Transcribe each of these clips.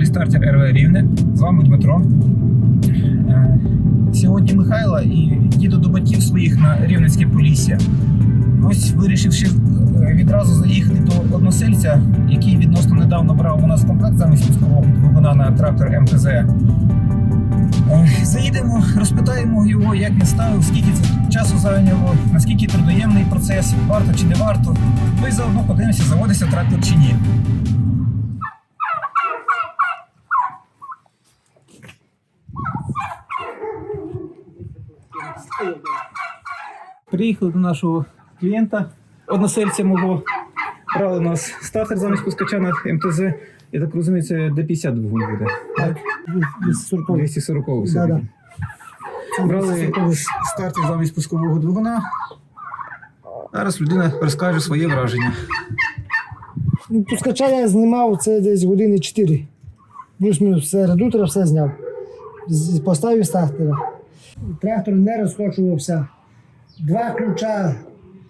каналі Стартер РВ Рівне. З вами Дмитро. Е, Сьогодні Михайло і їду до батьків своїх на Рівненське Полісся. Ось вирішивши е, відразу заїхати до односельця, який відносно недавно брав у нас комплект замість пускового двигуна на трактор МТЗ. Е, Заїдемо, розпитаємо його, як він ставив, скільки це часу зайняло, наскільки трудоємний процес, варто чи не варто. Ну і заодно подивимося, заводиться трактор чи ні. Приїхали до нашого клієнта, односельця мого. Брали у нас стартер замість пускача на МТЗ. Я так розумію, це D50 двигун буде. Так, 240. 240 Да, все-таки. да. Брали стартер замість пускового двигуна. Зараз людина розкаже своє враження. Ну, Пускача я знімав це десь години 4. Плюс-мінус все редутора, все зняв. Поставив стартера. Трактор не розкочувався. Два ключа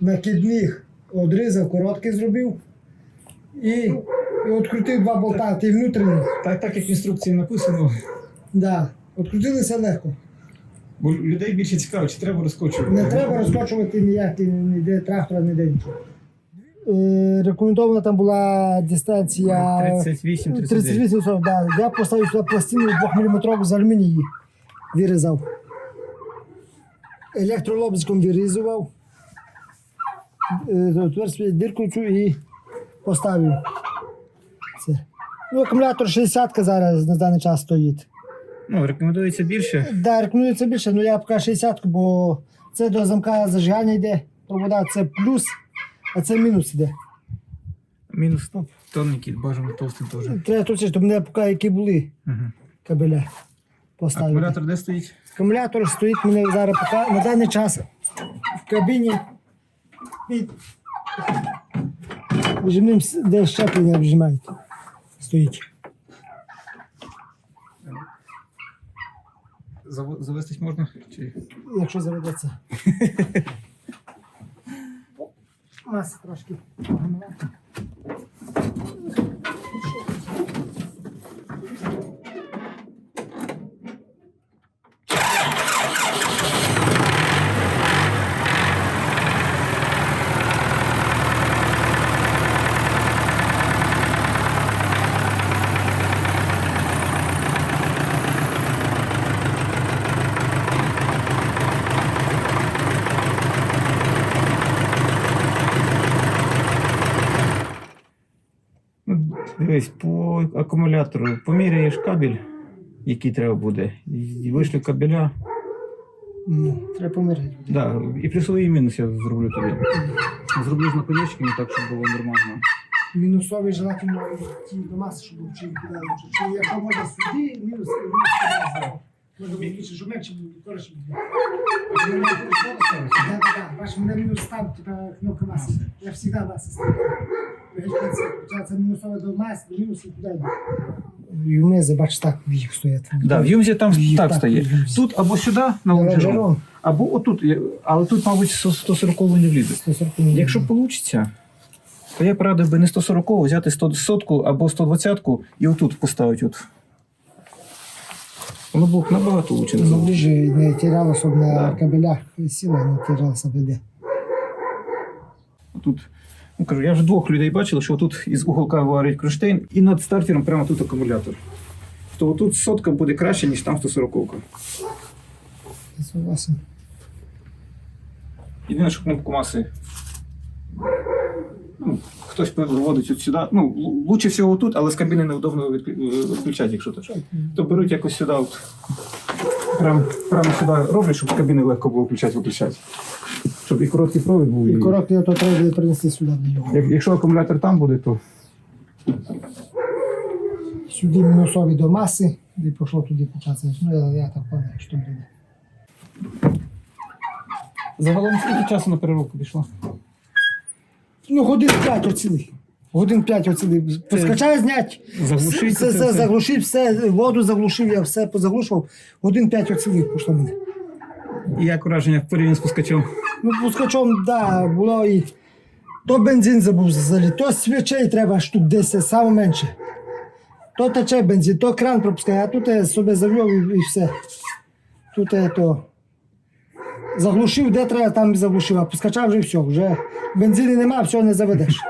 накидних одрізав, короткі зробив. І, відкрутив два болта, ті внутрішні. Так, так як в інструкції написано, Да. Відкрутилися легко. бо людей більше цікаво, чи треба розкочувати. Не треба розкочувати ніякі ніде трактора, ніде нічого. Е, рекомендована там була дистанція 38-39. 38 40, да. Я поставив сюди пластину 2 мм з алюмінії вирізав. Електролобзиком вирізував. Е, цю і поставив. Це. Ну, акумулятор 60 зараз на даний час стоїть. Ну, рекомендується більше. Да, рекомендується більше, але я поки 60, бо це до замка зажигання йде. Провода це плюс, а це мінус йде. Мінус тоненький, бажано товстий теж. Треба точно, щоб мене поки які були Угу. кабеля поставити. Акумулятор де стоїть? Акумулятор стоїть мене зараз поки на даний час в кабіні під вжимним, де щеплення вжимають. Стоїть. Завестись можна? Чи... Якщо заведеться. Маса трошки. Ну, дивись, по акумулятору поміряєш кабель, який треба буде, і вишлю кабеля. Ну, треба помирати. Да, і плюсовий і мінус я зроблю тобі. Зроблю з наконечками так, щоб було нормально. Мінусовий желательно ті до маси, щоб чи кидали. Чи якщо можна сюди, мінус, мінус туди. Може бути більше, щоб менше було, да, да. Бачиш, мене мінус там, типа кнопка маси. Я завжди маси ставлю. Це мінусове до маси, до і туди внизи, бачиш, так їх стоять. Да, в Юмзі там Їх так так, стає. Юмзі. Тут або сюди на лонжерон, або отут. Я- Але тут, мабуть, 140 не влізе. 140 Якщо вийде, то я порадив би не 140 взяти 100 або 120 і отут поставити. От. Воно було б набагато лучше. Ну, ближе не терялося б на Да. кабелях, сила не б де. Тут, ну кажу, я вже двох людей бачив, що тут із уголка варить кронштейн і над стартером прямо тут акумулятор. То тут сотка буде краще, ніж там 140. Я согласен. Єдине, що кнопку маси. Ну, хтось виводить от сюди. Ну, лучше всього тут, але з кабіни неудобно відключати, якщо то. То беруть якось сюди. От, прям, прямо сюди роблять, щоб з кабіни легко було включати, виключати. Щоб і короткий провід був. І і- короткий то треба буде принести сюди до нього. Як- Якщо акумулятор там буде, то Сюди мінусові до маси, і пішло туди показувати. Ну, я, я так пам'ятаю, що буде. загалом скільки часу на переробку пішло? Ну, годин 5 оцілих. Годин 5 оцілих. Поскачай знять. Заглушити Все, це все, все. заглушив, все, воду заглушив, я все позаглушував. Годин 5 оцілих пішло мене. І як враження порівняно з пускачом? Ну, пускачом, да, було і. То бензин забув залити, то свічей треба штук 10, саме менше. То тече бензин, то кран пропускає, а тут я собі завів і, і все. Тут я то. Заглушив, де треба, там заглушив, а пускача вже все. Вже бензину нема, все не заведеш.